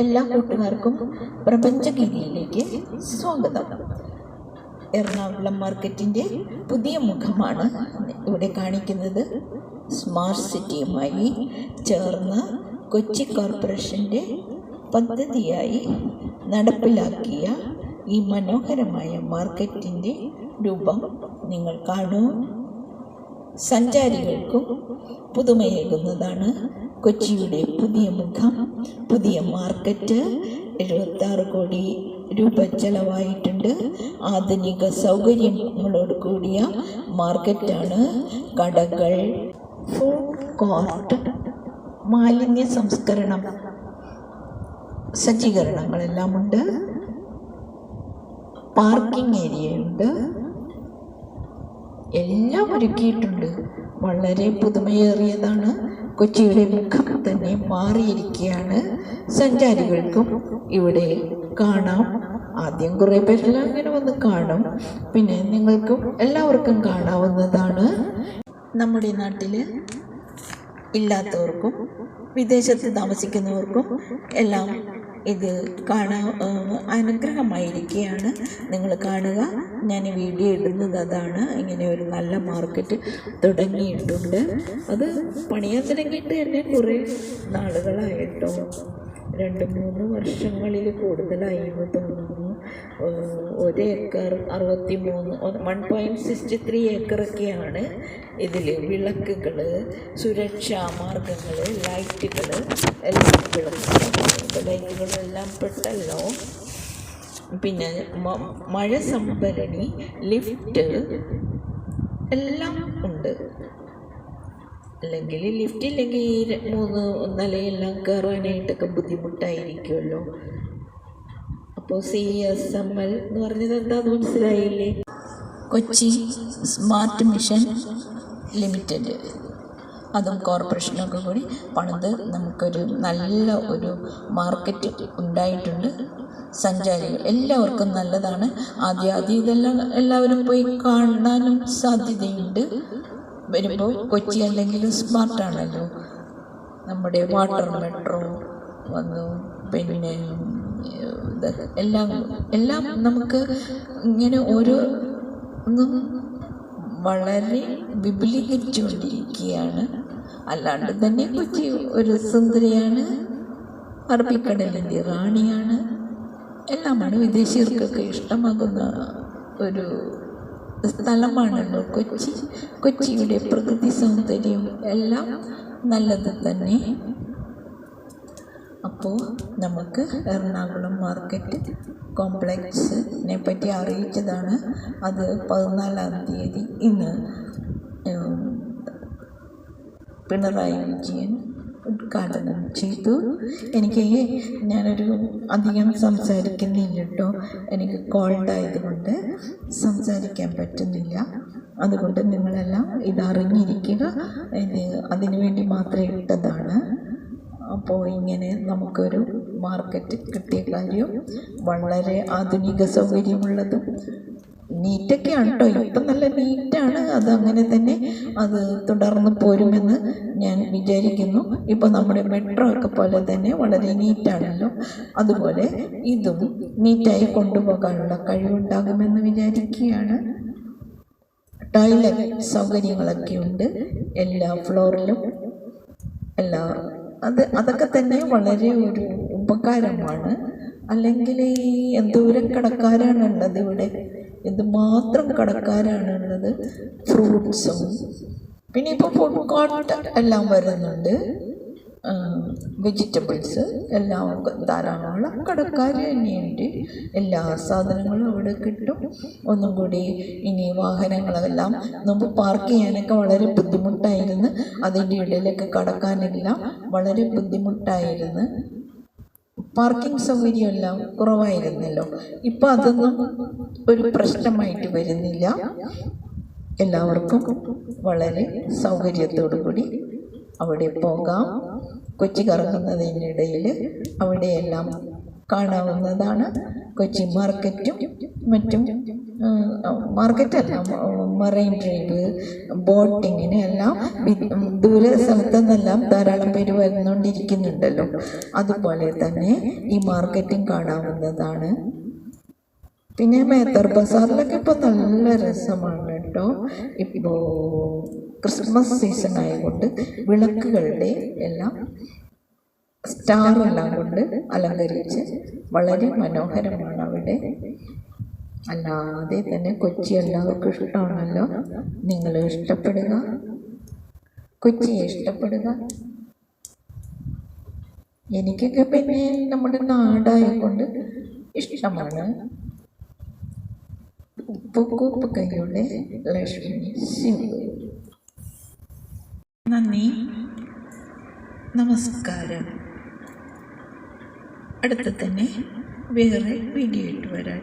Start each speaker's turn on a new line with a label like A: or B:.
A: എല്ലാ കൂട്ടുകാർക്കും പ്രപഞ്ചഗീതിയിലേക്ക് സ്വാഗതം. എറണാകുളം മാർക്കറ്റിന്റെ പുതിയ മുഖമാണ് ഇവിടെ കാണിക്കുന്നത്. സ്മാർട്ട് സിറ്റിയുമായി ചേർന്ന് കൊച്ചി കോർപ്പറേഷന്റെ പദ്ധതിയായി നടപ്പിലാക്കിയ ഈ മനോഹരമായ മാർക്കറ്റിന്റെ രൂപം നിങ്ങൾ കാണൂ. സഞ്ചാരികൾക്കും പുതുമയേകുന്നതാണ് കൊച്ചിയുടെ പുതിയ മുഖം പുതിയ മാർക്കറ്റ് എഴുപത്താറ് കോടി രൂപ ചെലവായിട്ടുണ്ട്. ആധുനിക സൗകര്യങ്ങളോട് കൂടിയ മാർക്കറ്റാണ് കടകൾ. ഫുഡ് കോർട്ട് മാലിന്യ സംസ്കരണം സജ്ജീകരണങ്ങളെല്ലാം ഉണ്ട് പാർക്കിംഗ് ഏരിയയുണ്ട് എല്ലാം ഒരുക്കിയിട്ടുണ്ട്. വളരെ പുതുമയേറിയതാണ്. കൊച്ചിയുടെ മുഖം തന്നെ മാറിയിരിക്കുകയാണ്. സഞ്ചാരികൾക്കും ഇവിടെ കാണാം. ആദ്യം കുറേ പേരെല്ലാം ഇങ്ങനെ വന്ന് കാണും. പിന്നെ നിങ്ങൾക്കും എല്ലാവർക്കും കാണാവുന്നതാണ്. നമ്മുടെ നാട്ടിൽ ഇല്ലാത്തവർക്കും വിദേശത്ത് താമസിക്കുന്നവർക്കും എല്ലാം ഇത് കാണാൻ അനുഗ്രഹമായിരിക്കുകയാണ് നിങ്ങൾ കാണുക. ഞാൻ വീഡിയോ ഇടുന്നത് അതാണ്. ഇങ്ങനെ ഒരു നല്ല മാർക്കറ്റ് തുടങ്ങിയിട്ടുണ്ട്. അത് പണിയാൻ തുടങ്ങിയിട്ട് തന്നെ കുറേ നാളുകളായിട്ടോ. രണ്ട് മൂന്ന് വർഷങ്ങളിൽ കൂടുതലായി എന്ന് തോന്നുന്നു. ഒരു ഏക്കർ അറുപത്തി മൂന്ന് വൺ പോയിന്റ് സിക്സ്റ്റി ത്രീ ഏക്കറൊക്കെയാണ് ഇതിൽ വിളക്കുകൾ സുരക്ഷാ മാർഗങ്ങൾ ലൈറ്റുകൾ എല്ലാം വിളക്ക് ലൈറ്റുകളെല്ലാം പെട്ടല്ലോ. പിന്നെ മഴ സംഭരണി ലിഫ്റ്റ് എല്ലാം ഉണ്ട്. അല്ലെങ്കിൽ ലിഫ്റ്റ് ഇല്ലെങ്കിൽ ഈ മൂന്ന് നിലയെല്ലാം കയറാനായിട്ടൊക്കെ ബുദ്ധിമുട്ടായിരിക്കുമല്ലോ. അപ്പോൾ സി എസ് എം എൽ എന്ന് പറഞ്ഞത് എന്താന്ന് മനസ്സിലായില്ലേ? കൊച്ചി സ്മാർട്ട് മിഷൻ ലിമിറ്റഡ് അതും കോർപ്പറേഷനൊക്കെ കൂടി പണിത് നമുക്കൊരു നല്ല ഒരു മാർക്കറ്റ് ഉണ്ടായിട്ടുണ്ട്. സഞ്ചാരികൾ എല്ലാവർക്കും നല്ലതാണ്. ആദ്യം ആദ്യം ഇതെല്ലാം എല്ലാവരും പോയി കാണാനും സാധ്യതയുണ്ട്. വരുമ്പോൾ കൊച്ചി അല്ലെങ്കിൽ സ്മാർട്ടാണല്ലോ നമ്മുടെ വാട്ടർ മെട്രോ വന്നു പിന്നെ എല്ലാം എല്ലാം നമുക്ക് ഇങ്ങനെ ഓരോ ഒന്നും വളരെ വിപുലീകരിച്ചുകൊണ്ടിരിക്കുകയാണ്. അല്ലാണ്ട് തന്നെ കൊച്ചി ഒരു സുന്ദരിയാണ് അറബിക്കടലിന്റെ റാണിയാണ്. എല്ലാമാണ് വിദേശീയർക്കൊക്കെ ഇഷ്ടമാകുന്ന ഒരു സ്ഥലമാണല്ലോ കൊച്ചി കൊച്ചിയുടെ പ്രകൃതി സൗന്ദര്യം എല്ലാം നല്ലത് തന്നെ. അപ്പോൾ നമുക്ക് എറണാകുളം മാർക്കറ്റ് കോംപ്ലക്സിനെ പറ്റി അറിയിച്ചതാണ്. അത് പതിനാലാം തീയതി ഇന്ന് പിണറായി വിജയൻ ഉദ്ഘാടനം ചെയ്തു. എനിക്ക് ഞാനൊരു അധികം സംസാരിക്കുന്നില്ല കേട്ടോ. എനിക്ക് കോൾഡ് ആയതുകൊണ്ട് സംസാരിക്കാൻ പറ്റുന്നില്ല. അതുകൊണ്ട് നിങ്ങളെല്ലാം ഇതറിഞ്ഞിരിക്കുക. ഇത് അതിനു വേണ്ടി മാത്രം ഇട്ടതാണ്. അപ്പോൾ ഇങ്ങനെ നമുക്കൊരു മാർക്കറ്റ് കിട്ടിയ കാര്യം വളരെ ആധുനിക സൗകര്യമുള്ളതും നീറ്റൊക്കെയാണ് കേട്ടോ ഇപ്പം നല്ല നീറ്റാണ്. അത് അങ്ങനെ തന്നെ അത് തുടർന്ന് പോരുമെന്ന് ഞാൻ വിചാരിക്കുന്നു. ഇപ്പോൾ നമ്മുടെ മെട്രോ ഒക്കെ പോലെ തന്നെ വളരെ നീറ്റാണല്ലോ. അതുപോലെ ഇതും നീറ്റായി കൊണ്ടുപോകാനുള്ള കഴിവുണ്ടാകുമെന്ന് വിചാരിക്കുകയാണ്. ടോയ്ലറ്റ് സൗകര്യങ്ങളൊക്കെ ഉണ്ട് എല്ലാ ഫ്ലോറിലും. എല്ലാ അത് അതൊക്കെ തന്നെ വളരെ ഒരു ഉപകാരമാണ്. അല്ലെങ്കിൽ ഈ എന്തോരം കടക്കാരാണുള്ളത് ഇവിടെ. എന്തുമാത്രം കടക്കാരാണുള്ളത്? ഫ്രൂട്ട്സും. പിന്നെ ഇപ്പോൾ ഫുഡ് കോർട്ട് എല്ലാം വരുന്നുണ്ട്. വെജിറ്റബിൾസ് എല്ലാം ധാരാളം കടക്കാർ തന്നെയുണ്ട്. എല്ലാ സാധനങ്ങളും അവിടെ കിട്ടും. ഒന്നും കൂടി ഇനി വാഹനങ്ങളെല്ലാം മുമ്പ് പാർക്ക് ചെയ്യാനൊക്കെ വളരെ ബുദ്ധിമുട്ടായിരുന്നു. അതിന്റെ ഇടയിലൊക്കെ കടക്കാനെല്ലാം വളരെ ബുദ്ധിമുട്ടായിരുന്നു. പാർക്കിംഗ് സൗകര്യമെല്ലാം കുറവായിരുന്നല്ലോ. ഇപ്പം അതൊന്നും ഒരു പ്രശ്നമായിട്ട് വരുന്നില്ല. എല്ലാവർക്കും വളരെ സൗകര്യത്തോടു കൂടി അവിടെ പോകാം. കൊച്ചി കറങ്ങുന്നതിനിടയിൽ അവിടെയെല്ലാം കാണാവുന്നതാണ്. കൊച്ചി മാർക്കറ്റും മറ്റും മാർക്കറ്റല്ല മറൈൻ ഡ്രൈവ് ബോട്ടിങ്ങിന് എല്ലാം ദൂര സ്ഥലത്തു നിന്നെല്ലാം ധാരാളം പേര് വരുന്നുകൊണ്ടിരിക്കുന്നുണ്ടല്ലോ അതുപോലെ തന്നെ ഈ മാർക്കറ്റും കാണാവുന്നതാണ്. പിന്നെ മേത്തർ ബസാറിലൊക്കെ ഇപ്പോൾ നല്ല രസമാണ് കേട്ടോ. ഇപ്പോൾ ക്രിസ്മസ് സീസൺ ആയതുകൊണ്ട് വിളക്കുകളുടെ എല്ലാം സ്റ്റാർ എല്ലാം കൊണ്ട് അലങ്കരിച്ച് വളരെ മനോഹരമാണ് അവിടെ. അല്ലാതെ തന്നെ കൊച്ചി എല്ലാവർക്കും ഇഷ്ടമാണല്ലോ. നിങ്ങൾ ഇഷ്ടപ്പെടുക. കൊച്ചിയെ ഇഷ്ടപ്പെടുക. എനിക്കൊക്കെ പിന്നെ നമ്മുടെ നാടായതുകൊണ്ട് ഇഷ്ടമാണ്. ഉപ്പുക്കൂപ്പ് കൈയുടെ ലക്ഷ്മി സിംഗ്. നന്ദി. നമസ്കാരം. അടുത്ത് തന്നെ വേറെ വീഡിയോ ഇട്ട് വരാം